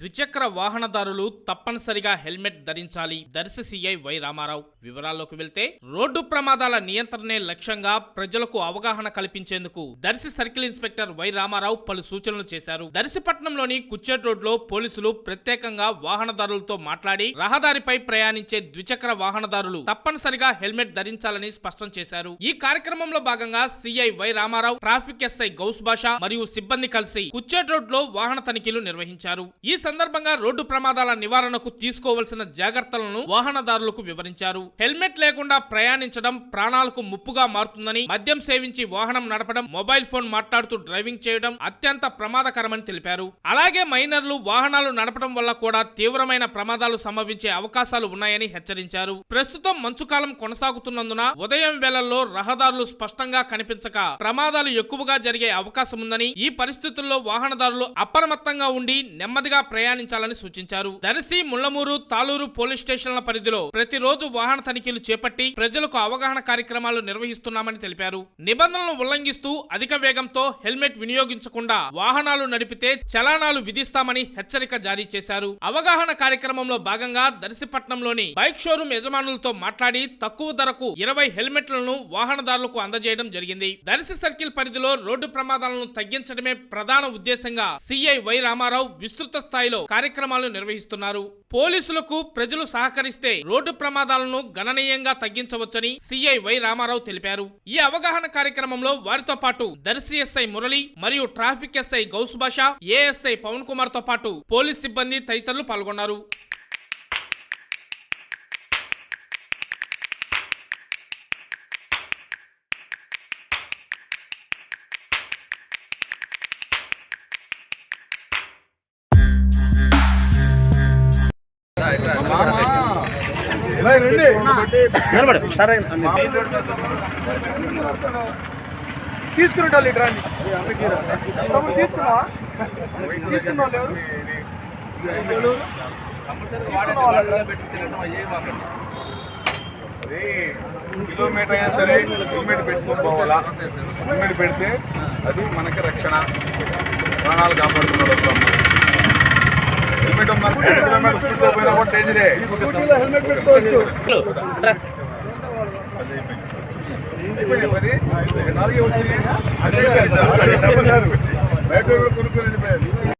ద్విచక్ర వాహనదారులు తప్పనిసరిగా హెల్మెట్ ధరించాలి దర్శి సిఐ వై రామారావు. వివరాల్లోకి వెళ్తే రోడ్డు ప్రమాదాల నియంత్రణే లక్ష్యంగా ప్రజలకు అవగాహన కల్పించేందుకు Darsi circle inspector Y Ramarao పలు సూచనలు చేశారు. దర్శిపట్నంలోని కుచ్చేట్ రోడ్లో పోలీసులు ప్రత్యేకంగా వాహనదారులతో మాట్లాడి రహదారిపై ప్రయాణించే ద్విచక్ర వాహనదారులు తప్పనిసరిగా హెల్మెట్ ధరించాలని స్పష్టం చేశారు. ఈ కార్యక్రమంలో భాగంగా CI Y Ramarao traffic SI Gouse Basha మరియు సిబ్బంది కలిసి కుచ్చేట్ రోడ్లో వాహన తనిఖీలు నిర్వహించారు. ఈ సందర్భంగా రోడ్డు ప్రమాదాల నివారణకు తీసుకోవలసిన జాగ్రత్తలను వాహనదారులకు వివరించారు. హెల్మెట్ లేకుండా ప్రయాణించడం ప్రాణాలకు ముప్పుగా మారుతుందని మద్యం సేవించి వాహనం నడపడం మొబైల్ ఫోన్ మాట్లాడుతూ డ్రైవింగ్ చేయడం అత్యంత ప్రమాదకరమని తెలిపారు. అలాగే మైనర్లు వాహనాలు నడపడం వల్ల కూడా తీవ్రమైన ప్రమాదాలు సంభవించే అవకాశాలు ఉన్నాయని హెచ్చరించారు. ప్రస్తుతం మంచుకాలం కొనసాగుతున్నందున ఉదయం వేళల్లో రహదారులు స్పష్టంగా కనిపించక ప్రమాదాలు ఎక్కువగా జరిగే అవకాశం ఉందని ఈ పరిస్థితుల్లో వాహనదారులు అప్రమత్తంగా ఉండి నెమ్మదిగా ప్రయాణించాలని సూచించారు. దర్శి ముళ్ళమూరు తాలూరు పోలీస్ స్టేషన్ల పరిధిలో ప్రతిరోజు వాహన తనిఖీలు చేపట్టి ప్రజలకు అవగాహన కార్యక్రమాలు నిర్వహిస్తున్నామని తెలిపారు. నిబంధనలను ఉల్లంఘిస్తూ అధిక వేగంతో హెల్మెట్ వినియోగించకుండా వాహనాలు నడిపితే చలానాలు విధిస్తామని హెచ్చరిక జారీ చేశారు. అవగాహన కార్యక్రమంలో భాగంగా దర్శిపట్నంలోని బైక్ షోరూం యజమానులతో మాట్లాడి తక్కువ ధరకు ఇరవై హెల్మెట్లను వాహనదారులకు అందజేయడం జరిగింది. దర్శి సర్కిల్ పరిధిలో రోడ్డు ప్రమాదాలను తగ్గించడమే ప్రధాన ఉద్దేశంగా సిఐ వై రామారావు విస్తృత స్థాయిలో కార్యక్రమాలు నిర్వహిస్తున్నారు. పోలీసులకు ప్రజలు సహకరిస్తే రోడ్డు ప్రమాదాలను గణనీయంగా తగ్గించవచ్చని సిఐ వై రామారావు తెలిపారు. ఈ అవగాహన కార్యక్రమంలో వారితో పాటు దర్శి ఎస్ఐ మురళి మరియు traffic SI Gouse Basha ASI Pavan కుమార్తో పాటు పోలీస్ సిబ్బంది తదితరులు పాల్గొన్నారు. తీసుకునేటోళ్ళు ఇటు రండి. తమ్ముడు తీసుకున్నావా? తీసుకున్న వాళ్ళు ఎవరు తీసుకున్న వాళ్ళు ఎవరు? అది కిలోమీటర్ అయినా సరే హెల్మెట్ పెట్టుకొని పోవాలా? హెల్మెట్ పెడితే అది మనకి రక్షణ. ప్రాణాలు కాపాడుతున్నాడు హెల్మెట్ ఉన్నా పోయినా కూడా డేంజరే స్కూటీలో హెల్మెట్ పెట్టుకోవచ్చు. అయిపోయింది పది నాలుగే వచ్చినాయి. అదే బయట కొనుక్కొని వెళ్ళిపోయారు.